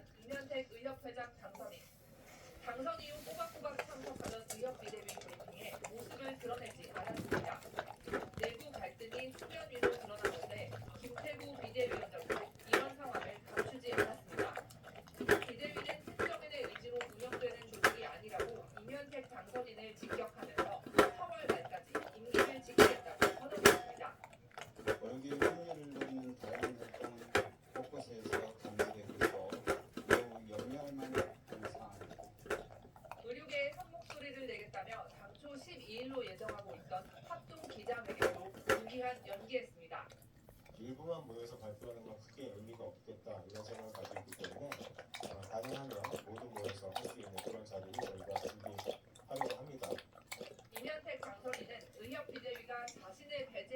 발표한 이면택 의협회장 당선인. 당선 이후 꼬박꼬박 참석하던 의협 비대위 브리핑에 모습을 드러내지 않았습니다. 내부 갈등이 수면 위로 드러났는데 김태구 비대위원장도 이런 상황을 감추지 않았습니다. 비대위는 행정인의 의지로 운영되는 조직이 아니라고 이면택 당선인을 직격하면서 3월 말까지 임기를 지키겠다고 선언했습니다. 원기 승리를 노리는 다양한 활동은 곳곳에서 감지되고 있어 매우 염려할 만한 사안입니다. 의료계의 한 내겠다며 당초 12일로 예정하고 있던 합동 기자회견도 무기한 연기했습니다. 일부만 모여서 발표하는 건 크게 의미가 없겠다 이런 생각을 가지고 있기 때문에 어, 가능하면 모두 모여서 할 수 있는 그런 자리를 저희가 준비하려고 합니다. 이면택 당선인은 의협 비대위가 자신을 배제